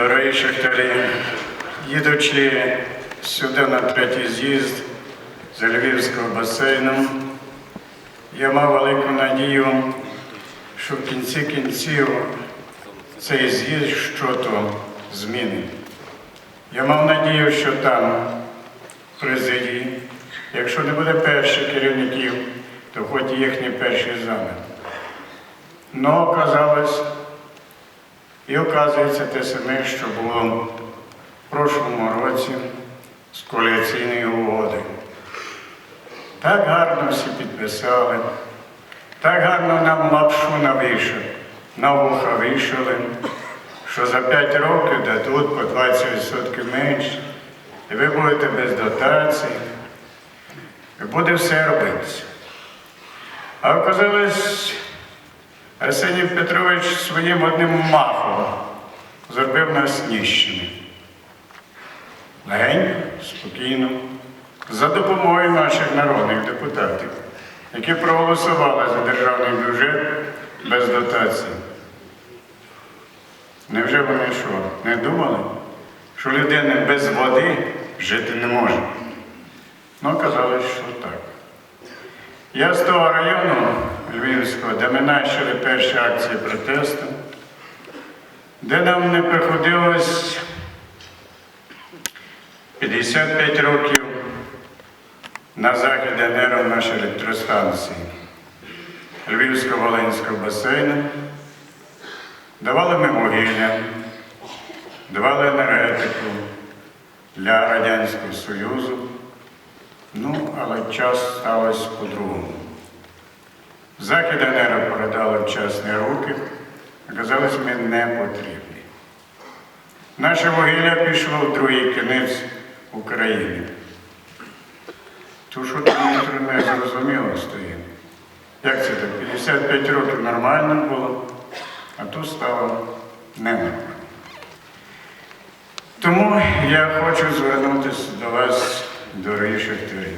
Дорогі шахтарі, їдучи сюди на третій з'їзд з Львівського басейну, я мав велику надію, що в кінці кінців цей з'їзд щось змінить. Я мав надію, що там, в президії, якщо не буде перших керівників, то хоч їхній перший замір. Но оказалось, і оказується те саме, що було в прошлому році з коаліційної угоди. Так гарно всі підписали, так гарно нам лапшу навішали, на вуха вішали, що за 5 років дадуть по 20% менше, і ви будете без дотацій, і буде все робитися. А оказалось, Арсеній Петрович своїм одним махом зробив нас ніщими. Легенько, спокійно, за допомогою наших народних депутатів, які проголосували за державний бюджет без дотації. Невже вони що, не думали, що людина без води жити не може? Ну, казали, що так. Я з того району Львівського, де ми почали перші акції протесту, де нам не приходилось 55 років на захід енерго нашої електростанції Львівсько-Волинського басейну. Давали ми вугілля, давали енергетику для Радянського Союзу. Ну, але час сталося по-другому. Захід енерго передали в частні руки, оказалось, ми не потрібні. Наше вугілля пішло в другий кінець України. То що там не зрозуміло стоїть. Як це так? 55 років нормально було, а тут стало ненормально. Тому я хочу звернутися до вас, дорогі шахтарі.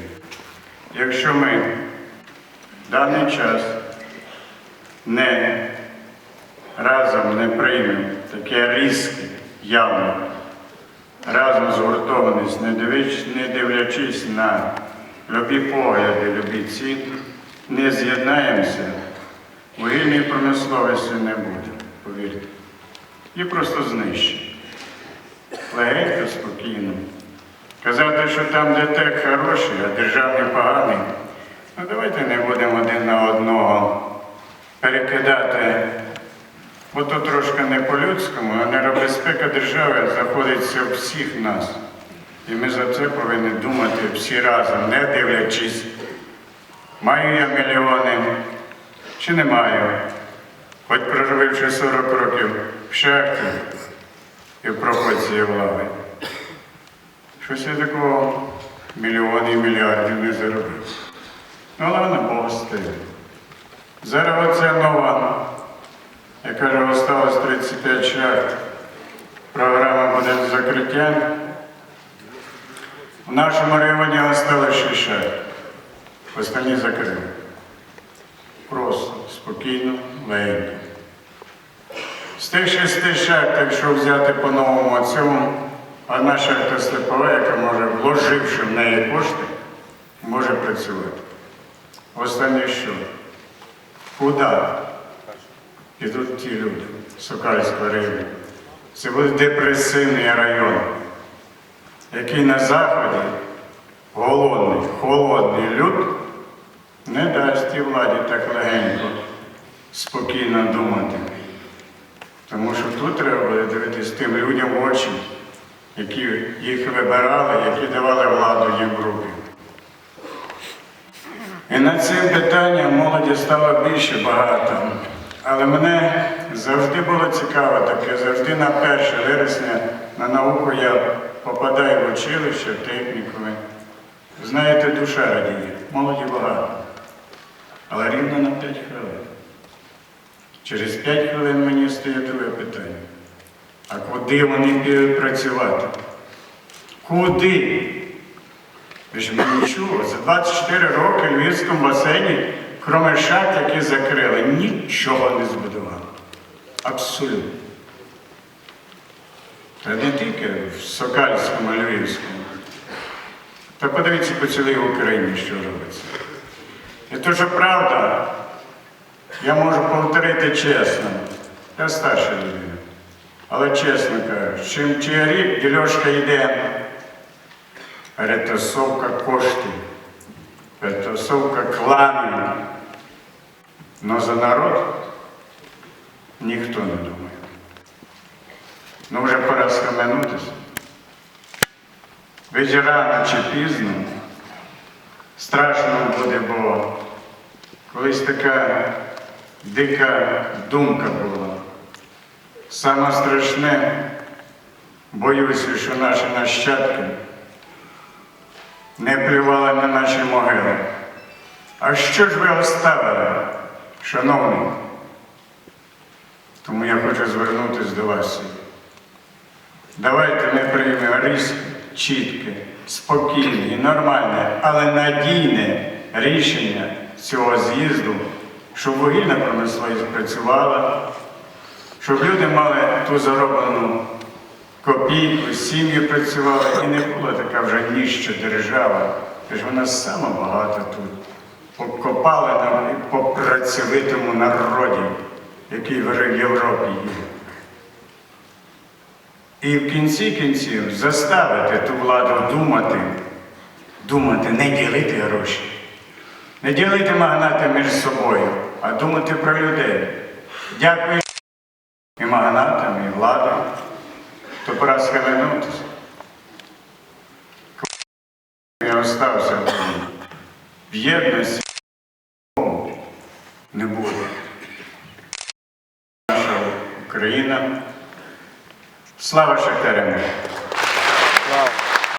Якщо ми даний час не разом не приймемо таке різке, явно, разом згуртованість, не дивлячись, на любі погляди, любі ціни, не з'єднаємося, вугільної промисловості не буде, повірте. І просто знищимо. Легенько, спокійно. Казати, що там де тек хороший, а державний поганий, ну давайте не будемо один на одного Бо то трошки не по-людському, а нейробезпека держави знаходиться у всіх нас. І ми за це повинні думати всі разом, не дивлячись, маю я мільйони чи не маю. Хоч прожививши 40 років в шахті і в проходці влади. Щось я такого мільйонів, мільярдів не заробив. Ну, ладно, Бог стиль. Зараз оця нова, я кажу, осталось 35 шахт. Програма буде закриття. В нашому районі осталось 6 шахт. Останні закрили. Просто, спокійно, легенько. З тих шести шахт, якщо взяти по новому цьому, одна шахта слепова, яка може, вложивши в неї кошти, може працювати. Останнє що? Куди підуть ті люди Сокальського району? Це буде депресивний район, який на заході голодний, холодний люд не дасть тій владі так легенько, спокійно думати. Тому що тут треба буде дивитись тим людям в очі, які їх вибирали, які давали владу їм в руки. І над цим питанням молоді стало більше багато. Але мене завжди було цікаво таке, завжди на 1 вересня на науку я попадаю в училище, в технікуми. Знаєте, душа радіє, молоді багато. Але рівно на 5 хвилин. Через 5 хвилин мені стає друге питання. А куди вони підуть працювати? Куди? Ви ж чули, за 24 роки в Львівському басейні, крім шахт, які закрили, нічого не збудували. Абсолютно. Та не тільки в Сокальському, Львівському. Та подивіться по цілій Україні, що робиться. І то, що правда, я можу повторити чесно. Я старша людина. Але чесно кажу, чим чи рік дільошка йде, перетасовка коштів, перетасовка кланів. Но за народ ніхто не думає. Ну вже пора схаменутися. Ведь рано чи пізно страшно буде, бо колись така дика думка була. Саме страшне, боюся, що наші нащадки не плювали на наші могили. А що ж ви оставили, шановні? Тому я хочу звернутися до вас. Давайте ми приймемо різке, чітке, спокійне і нормальне, але надійне рішення цього з'їзду, щоб вугільна промисловість працювала, щоб люди мали ту зароблену копійку, сім'ї працювали, і не була така вже ніща держава, тож вона сама багата тут. Покопали нам і по працьовитому народі, який вже в Європі є. І в кінці кінців заставити ту владу думати, думати, не ділити гроші, не ділити магнати між собою, а думати про людей. Дякую і магнатам, і владам, то пора схаменутися. Я остався в Україні. в єдності не було. Наша Україна. Слава Шахтарям!